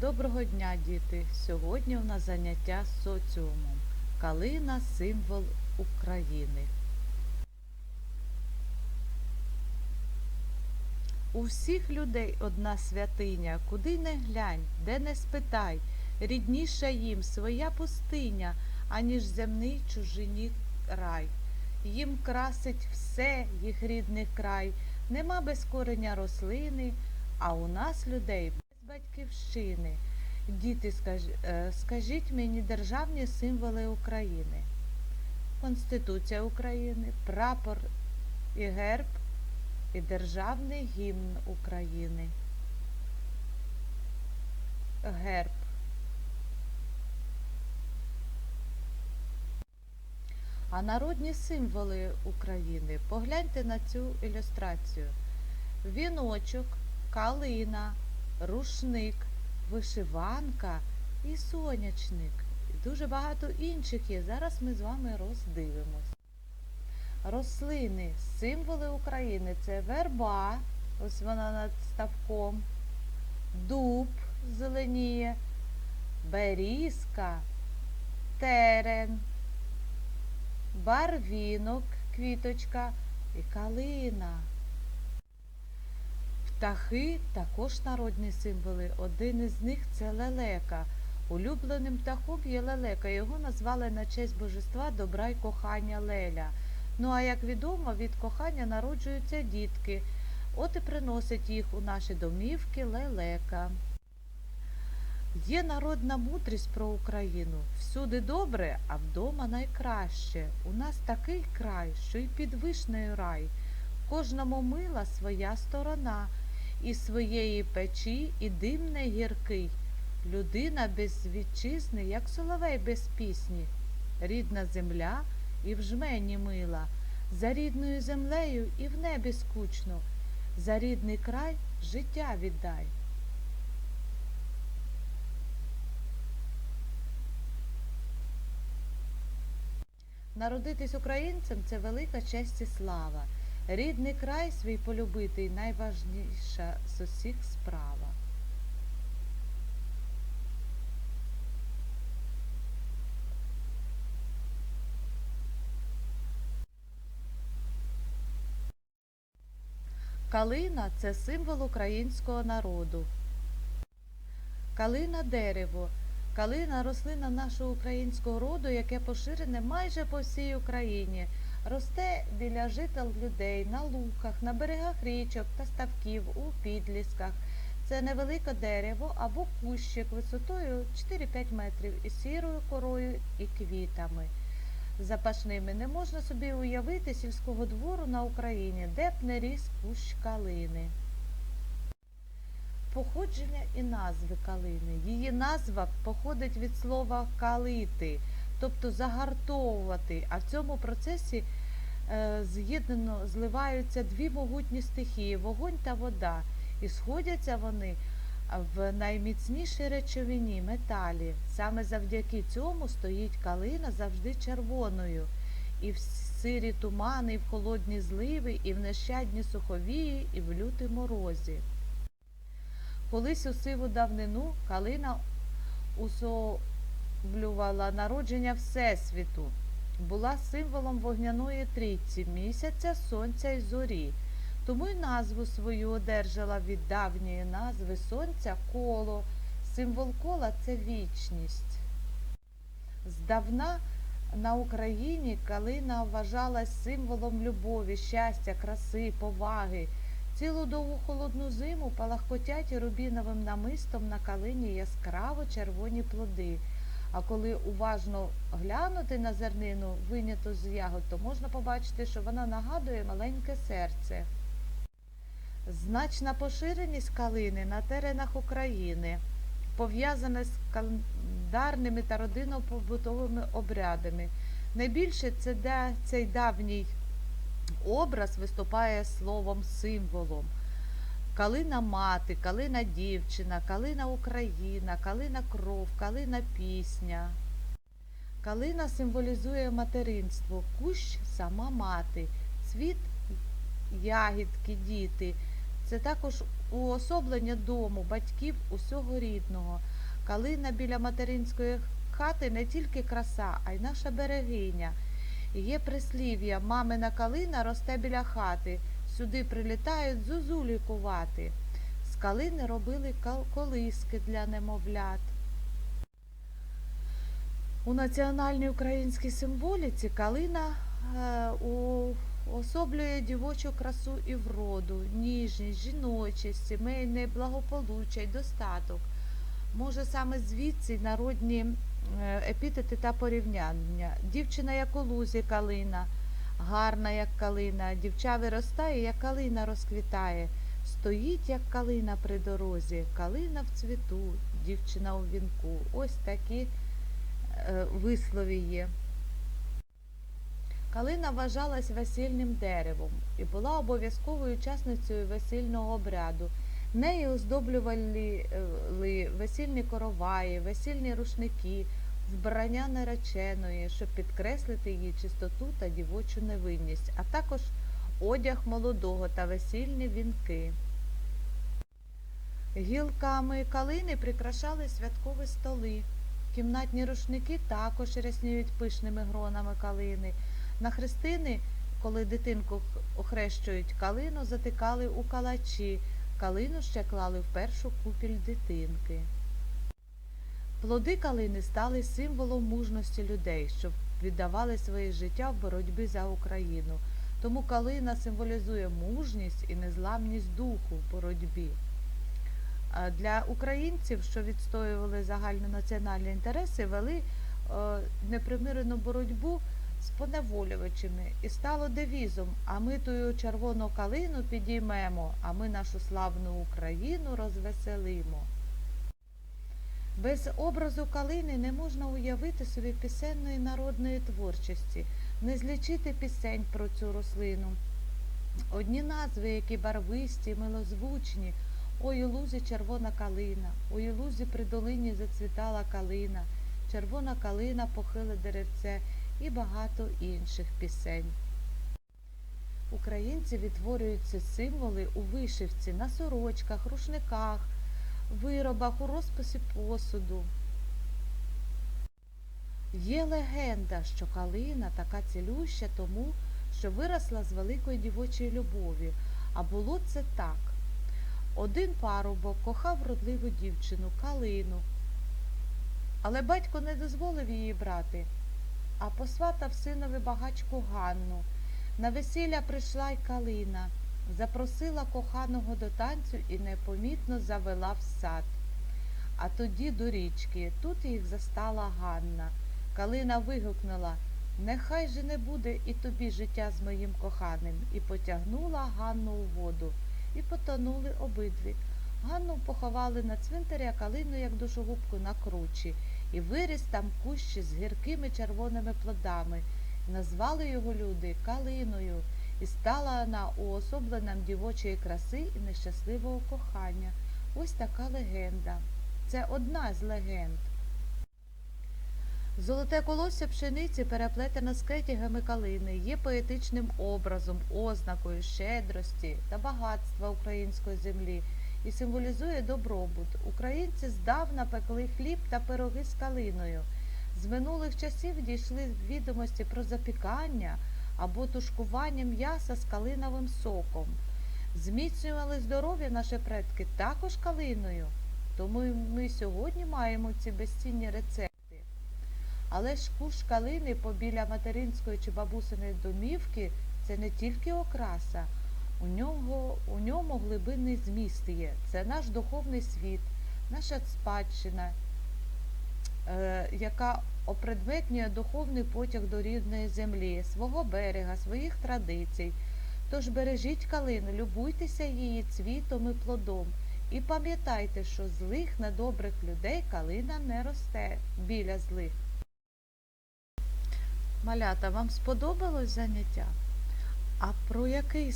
Доброго дня, діти! Сьогодні у нас заняття соціумом. Калина символ України. У всіх людей одна святиня, куди не глянь, де не спитай, рідніша їм своя пустиня, аніж земний чужині рай. Їм красить все їх рідний край, нема без кореня рослини, а у нас людей батьківщини. Діти, е, скажіть мені державні символи України. Конституція України, прапор і герб і державний гімн України. Герб. А народні символи України. Погляньте на цю ілюстрацію. Віночок, калина, рушник, вишиванка і сонячник. І дуже багато інших є. Зараз ми з вами роздивимось. Рослини, символи України це верба, ось вона над ставком, дуб зеленіє, берізка, терен, барвінок, квіточка і калина. Птахи також народні символи. Один із них це лелека. Улюбленим птахом є лелека. Його назвали на честь божества добра й кохання Леля. Ну а як відомо, від кохання народжуються дітки. От і приносить їх у наші домівки лелека. Є народна мудрість про Україну. Всюди добре, а вдома найкраще. У нас такий край, що й під вишнею рай. Кожному мила своя сторона, і своєї печі, і дим не гіркий. Людина без вітчизни, як соловей без пісні. Рідна земля і в жмені мила, за рідною землею і в небі скучно, за рідний край життя віддай. Народитись українцем це велика честь і слава. Рідний край свій полюбити найважніша з усіх справа. Калина це символ українського народу. Калина дерево. Калина рослина нашого українського роду, яке поширене майже по всій Україні. Росте біля жител людей, на луках, на берегах річок та ставків, у підлісках. Це невелике дерево або кущик висотою 4-5 метрів із сірою корою і квітами. Запашними не можна собі уявити сільського двору на Україні, де б не ріс кущ калини. Походження і назви калини. Її назва походить від слова калити, тобто загартовувати. А в цьому процесі е, з'єднано зливаються дві могутні стихії вогонь та вода. І сходяться вони в найміцнішій речовині металі. Саме завдяки цьому стоїть калина завжди червоною. І в сирі тумани, і в холодні зливи, і в нещадні суховії, і в люті морозі. Колись у сиву давнину калина усоблювала народження Всесвіту, була символом вогняної трійці місяця, сонця і зорі. Тому й назву свою одержала від давньої назви сонця коло. Символ кола це вічність. Здавна на Україні калина вважалась символом любові, щастя, краси, поваги. Цілу довгу холодну зиму палахкотять рубіновим намистом на калині яскраво червоні плоди. А коли уважно глянути на зернину, виняту з ягод, то можна побачити, що вона нагадує маленьке серце. Значна поширеність калини на теренах України пов'язана з календарними та родинно-побутовими обрядами. Найбільше це де цей давній образ виступає словом символом. Калина мати, калина дівчина, калина Україна, калина кров, калина пісня. Калина символізує материнство, кущ сама мати, цвіт ягідки, діти. Це також уособлення дому, батьків, усього рідного. Калина біля материнської хати не тільки краса, а й наша берегиня. Є прислів'я мамина калина росте біля хати. Сюди прилітають зозу лікувати. З калини робили колиски для немовлят. У національній українській символіці калина е, уособлює дівочу красу і вроду, ніжність, жіночість, сімейне благополуччя й достаток. Може саме звідси народні е, епітети та порівняння. Дівчина як у лузі калина, гарна як калина, дівча виростає, як калина розквітає. Стоїть, як калина при дорозі, калина в цвіту, дівчина у вінку. Ось такі е, вислові є. Калина вважалась весільним деревом і була обов'язковою учасницею весільного обряду. Нею оздоблювали е, весільні короваї, весільні рушники, вбрання нареченої, щоб підкреслити її чистоту та дівочу невинність, а також одяг молодого та весільні вінки. Гілками калини прикрашали святкові столи. Кімнатні рушники також рясніють пишними гронами калини. На хрестини, коли дитинку охрещують калину, затикали у калачі. Калину ще клали в першу купіль дитинки. Плоди калини стали символом мужності людей, що віддавали своє життя в боротьбі за Україну. Тому калина символізує мужність і незламність духу в боротьбі. Для українців, що відстоювали загальнонаціональні інтереси, вели е, непримирену боротьбу з поневолювачами і стало девізом А ми тую червону калину підіймемо, а ми нашу славну Україну розвеселимо. Без образу калини не можна уявити собі пісенної народної творчості, не злічити пісень про цю рослину. Одні назви, які барвисті, милозвучні, Ой у лузі червона калина, ой у лузі при долині зацвітала калина, червона калина похиле деревце і багато інших пісень. Українці відтворюють ці символи у вишивці, на сорочках, рушниках, виробах, у розписі посуду. Є легенда, що калина така цілюща тому, що виросла з великої дівочої любові, а було це так. Один парубок кохав вродливу дівчину, калину. Але батько не дозволив її брати, а посватав синові багачку Ганну. На весілля прийшла й калина, запросила коханого до танцю і непомітно завела в сад. А тоді до річки. Тут їх застала Ганна. Калина вигукнула Нехай же не буде і тобі життя з моїм коханим, і потягнула Ганну у воду і потонули обидві. Ганну поховали на цвинтарі, а калину, як душогубку, на кручі, і виріс там кущі з гіркими червоними плодами. Назвали його люди калиною, і стала вона уособленням дівочої краси і нещасливого кохання. Ось така легенда. Це одна з легенд. Золоте колосся пшениці, переплетене скетягами калини, є поетичним образом, ознакою щедрості та багатства української землі і символізує добробут. Українці здавна пекли хліб та пироги з калиною. З минулих часів дійшли відомості про запікання або тушкування м'яса з калиновим соком. Зміцнювали здоров'я наші предки також калиною. Тому ми сьогодні маємо ці безцінні рецепти. Але ж куш калини побіля материнської чи бабусиної домівки це не тільки окраса, у нього, у ньому глибинний зміст є. Це наш духовний світ, наша спадщина, яка опредметнює духовний потяг до рідної землі, свого берега, своїх традицій. Тож бережіть калину, любуйтеся її цвітом і плодом. І пам'ятайте, що злих на добрих людей калина не росте біля злих. Малята, вам сподобалось заняття? А про який